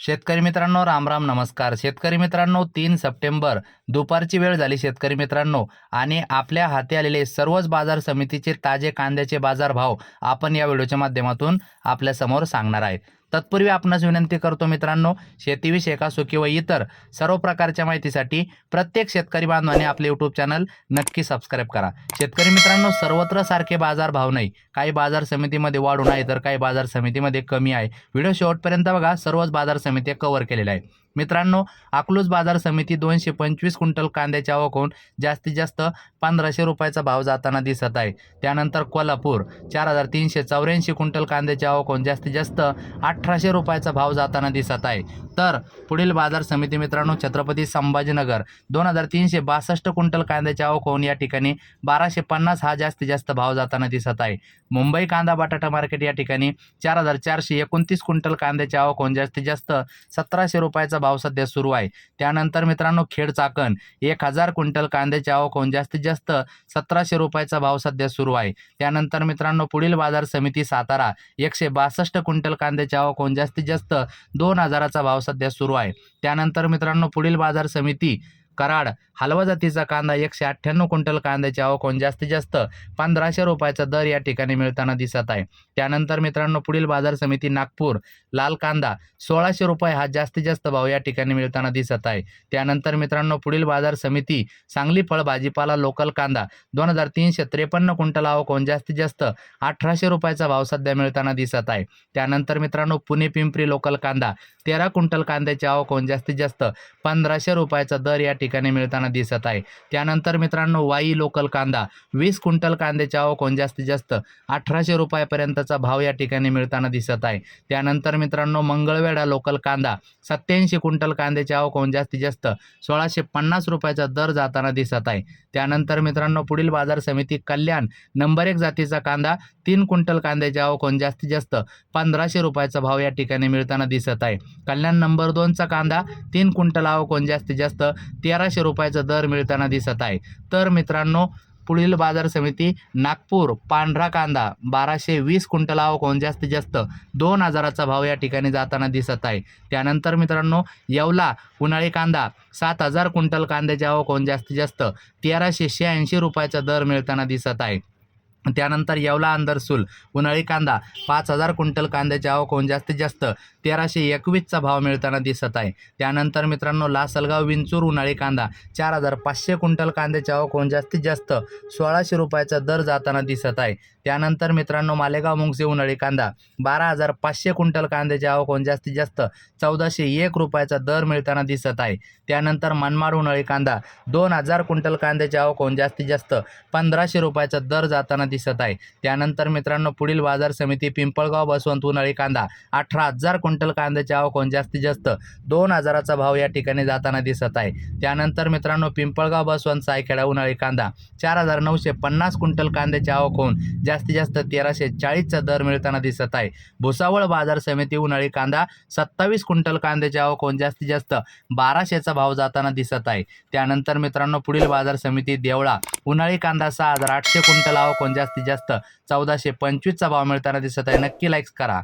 शेतकरी मित्रांनो रामराम नमस्कार. शेतकरी मित्रांनो तीन सप्टेंबर दुपारची वेळ झाली शेतकरी मित्रांनो आणि आपल्या हाती आलेले सर्वच बाजार समितीचे ताजे कांद्याचे बाजार भाव आपण या व्हिडिओच्या माध्यमातून आपल्यासमोर सांगणार आहे. तत्पूर्वी आपणास विनंती करतो मित्रांनो शेतीविषयक असो किंवा इतर सर्व प्रकारच्या माहितीसाठी प्रत्येक शेतकरी बांधवाने आपले यूट्यूब चॅनल नक्की सबस्क्राईब करा. शेतकरी मित्रांनो सर्वत्र सारखे बाजार भाव नाही. काही बाजार समितीमध्ये वाढून आहे तर काही बाजार समितीमध्ये कमी आहे. व्हिडिओ शेवटपर्यंत बघा सर्वच बाजार समिती कव्हर केलेल्या आहे मित्रांनो अकलूज बाजार समिती दोनशे पंचवीस क्विंटल कांद्याची आवक होऊन जास्तीत जास्त पंधराशे रुपयाचा भाव जाताना दिसत आहे. त्यानंतर कोल्हापूर चार हजार तीनशे चौऱ्याऐंशी क्विंटल कांद्याची आवक होऊन जास्तीत जास्त अठराशे रुपयाचा भाव जाताना दिसत आहे. तर पुढील बाजार समिती मित्रांनो छत्रपती संभाजीनगर दोन हजार तीनशे बासष्ट क्विंटल कांद्याची आवक होऊन या ठिकाणी बाराशे पन्नास हा जास्तीत जास्त भाव जाताना दिसत आहे. मुंबई कांदा बटाटा मार्केट या ठिकाणी चार हजार चारशे एकोणतीस क्विंटल कांद्याची आवक होऊन जास्तीत जास्त सतराशे रुपयाचा भाव सध्या सुरू आहे. त्यानंतर मित्रांनो खेड चाकण एक हजार क्विंटल कांद्याची आवक होऊन जास्तीत जास्त सतराशे रुपयाचा भाव सध्या सुरू आहे. त्यानंतर मित्रांनो पुढील बाजार समिती सातारा एकशे बासष्ट क्विंटल कांद्याची आवक होऊन जास्तीत जास्त दोन हजाराचा भाव सध्या सुरू आहे. त्यानंतर मित्रांनो पुढील बाजार समिती कराड हलवा जातीचा कांदा एकशे अठ्ठ्याण्णव क्विंटल कांद्याची आवक होऊन जास्तीत जास्त पंधराशे रुपयाचा दर या ठिकाणी मिळताना दिसत आहे. त्यानंतर मित्रांनो पुढील बाजार समिती नागपूर लाल कांदा सोळाशे रुपये हा जास्तीत जास्त भाव या ठिकाणी मिळताना दिसत आहे. त्यानंतर मित्रांनो पुढील बाजार समिती सांगली फळ भाजीपाला लोकल कांदा दोन हजार तीनशे त्रेपन्न क्विंटल आवक होऊन जास्तीत जास्त अठराशे रुपयाचा भाव सध्या मिळताना दिसत आहे. त्यानंतर मित्रांनो पुणे पिंपरी लोकल कांदा तेरा क्विंटल कांद्याची आवक होऊन जास्तीत जास्त पंधराशे रुपयाचा दर या ठिकाणी मिळताना दिसत आहे. त्यानंतर मित्रांनो वाई लोकल कांदा. वीस क्विंटल कांद्याची आवक जास्तीत जास्त अठराशे रुपयापर्यंतचा भाव या ठिकाणी मिळताना दिसत आहे. त्यानंतर मित्रांनो मंगळवेढा लोकल कांदा. सत्याऐंशी क्विंटल कांद्याची आवक होऊन जास्तीत जास्त सोळाशे पन्नास रुपयाचा दर जाताना दिसत आहे. त्यानंतर मित्रांनो पुढील बाजार समिती कल्याण नंबर एक जातीचा कांदा. तीन क्विंटल कांद्याची आवक होऊन जास्तीत जास्त पंधराशे रुपयाचा भाव या ठिकाणी मिळताना दिसत आहे. कल्याण नंबर दोनचा कांदा. तीन क्विंटल आवक होऊन जास्तीत जास्त तेराशे रुपयाचा दर मिळताना दिसत आहे. तर मित्रांनो पुढील बाजार समिती नागपूर पांढरा कांदा बाराशे वीस क्विंटल आवक होऊन जास्तीत जास्त दोन हजाराचा भाव या ठिकाणी जाताना दिसत आहे. त्यानंतर मित्रांनो येवला उन्हाळी कांदा सात हजार क्विंटल कांद्याच्या आवक होऊन जास्तीत जास्त तेराशे शहाऐंशी रुपयाचा दर मिळताना दिसत आहे. त्यानंतर येवला अंदरसूल उन्हाळी कांदा पाच हजार क्विंटल कांद्याची आवक होऊन जास्तीत जास्त तेराशे एकवीसचा भाव मिळताना दिसत आहे. त्यानंतर मित्रांनो लासलगाव विंचूर उन्हाळी कांदा चार हजार पाचशे क्विंटल कांद्याची आवक होऊन जास्तीत जास्त सोळाशे रुपयाचा दर जाताना दिसत आहे. त्यानंतर मित्रांनो मालेगाव मुंगसे उन्हाळी कांदा बारा हजार पाचशे क्विंटल कांद्याची आवक होऊन जास्तीत जास्त चौदाशे एक रुपयाचा दर मिळताना दिसत आहे. त्यानंतर मनमाड उन्हाळी कांदा दोन हजार क्विंटल कांद्याची आवक होऊन जास्तीत जास्त पंधराशे रुपयाचा दर जाताना दिसत आहे. त्यानंतर मित्रांनो पुढील बाजार समिती पिंपळगाव बसवंत उन्हाळी कांदा अठरा हजार क्विंटल कांद्याची आवक होऊन जास्तीत जास्त दोन हजाराचा भाव या ठिकाणी जाताना दिसत आहे. त्यानंतर मित्रांनो पिंपळगाव बसवंत सायखेडा उन्हाळी कांदा चार हजार नऊशे पन्नास क्विंटल कांद्याची आवक होऊन जास्तीत जास्त तेराशे चाळीसचा दर मिळताना दिसत आहे. भुसावळ बाजार समिती उन्हाळी कांदा सत्तावीस क्विंटल कांद्याच्या आवक जास्तीत जास्त बाराशेचा भाव जाताना दिसत आहे. त्यानंतर मित्रांनो पुढील बाजार समिती देवळा उन्हाळी कांदा सहा हजार आठशे क्विंटल आवक जास्तीत जास्त चौदाशे पंचवीसचा भाव मिळताना दिसत आहे. नक्की लाईक्स करा.